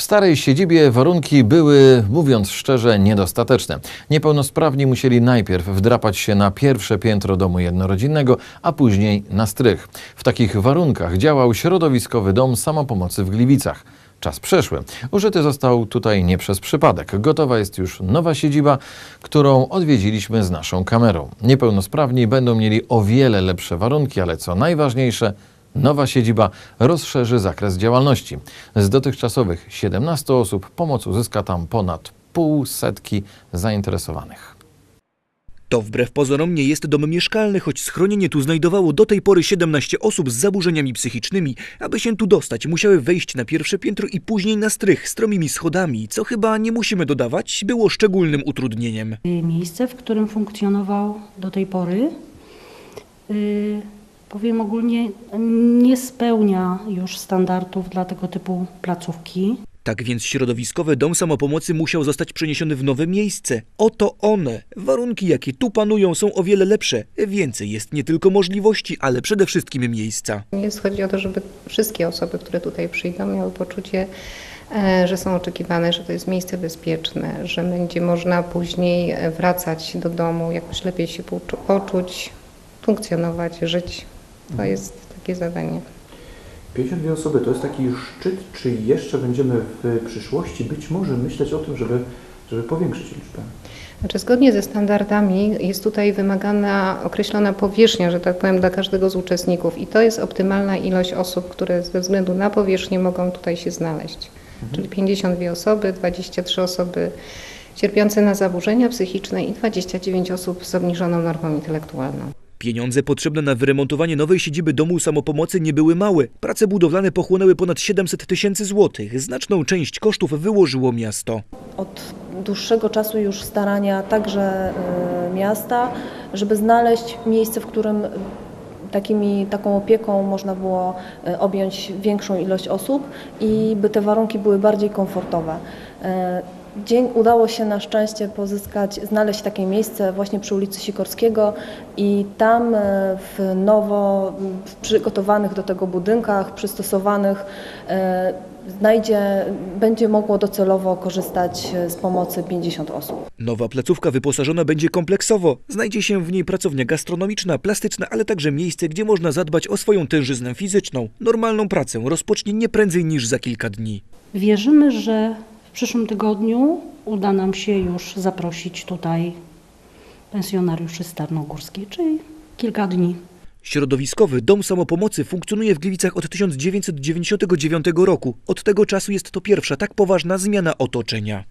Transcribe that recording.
W starej siedzibie warunki były, mówiąc szczerze, niedostateczne. Niepełnosprawni musieli najpierw wdrapać się na pierwsze piętro domu jednorodzinnego, a później na strych. W takich warunkach działał środowiskowy dom samopomocy w Gliwicach. Czas przeszły. Użyty został tutaj nie przez przypadek. Gotowa jest już nowa siedziba, którą odwiedziliśmy z naszą kamerą. Niepełnosprawni będą mieli o wiele lepsze warunki, ale co najważniejsze, nowa siedziba rozszerzy zakres działalności. Z dotychczasowych 17 osób pomoc uzyska tam ponad pół setki zainteresowanych. To wbrew pozorom nie jest dom mieszkalny, choć schronienie tu znajdowało do tej pory 17 osób z zaburzeniami psychicznymi. Aby się tu dostać, musiały wejść na pierwsze piętro i później na strych stromymi schodami, co chyba nie musimy dodawać, było szczególnym utrudnieniem. Miejsce, w którym funkcjonował do tej pory, y, powiem ogólnie, nie spełnia już standardów dla tego typu placówki. Tak więc środowiskowy dom samopomocy musiał zostać przeniesiony w nowe miejsce. Oto one. Warunki, jakie tu panują, są o wiele lepsze. Więcej jest nie tylko możliwości, ale przede wszystkim miejsca. Jest chodzi o to, żeby wszystkie osoby, które tutaj przyjdą, miały poczucie, e, że są oczekiwane, że to jest miejsce bezpieczne, że będzie można później wracać do domu, jakoś lepiej się poczu- poczuć, funkcjonować, żyć. To jest takie zadanie. 52 osoby to jest taki szczyt, czy jeszcze będziemy w przyszłości być może myśleć o tym, żeby, żeby powiększyć liczbę? Znaczy, zgodnie ze standardami jest tutaj wymagana określona powierzchnia, że tak powiem, dla każdego z uczestników i to jest optymalna ilość osób, które ze względu na powierzchnię mogą tutaj się znaleźć. Czyli 52 osoby, 23 osoby cierpiące na zaburzenia psychiczne i 29 osób z obniżoną normą intelektualną. Pieniądze potrzebne na wyremontowanie nowej siedziby domu samopomocy nie były małe. Prace budowlane pochłonęły ponad 700 tysięcy złotych. Znaczną część kosztów wyłożyło miasto. od dłuższego czasu już starania także y, miasta, żeby znaleźć miejsce, w którym takimi, taką opieką można było y, objąć większą ilość osób i by te warunki były bardziej komfortowe. Dzień udało się na szczęście pozyskać, znaleźć takie miejsce właśnie przy ulicy Sikorskiego i tam y, w nowo w przygotowanych do tego budynkach, przystosowanych y, znajdzie, będzie mogło docelowo korzystać z pomocy 50 osób. Nowa placówka wyposażona będzie kompleksowo. Znajdzie się w niej pracownia gastronomiczna, plastyczna, ale także miejsce, gdzie można zadbać o swoją tężyznę fizyczną. Normalną pracę rozpocznie nie prędzej niż za kilka dni. Wierzymy, że w przyszłym tygodniu uda nam się już zaprosić tutaj pensjonariuszy z czyli kilka dni. Środowiskowy Dom Samopomocy funkcjonuje w Gliwicach od 1999 roku. Od tego czasu jest to pierwsza tak poważna zmiana otoczenia.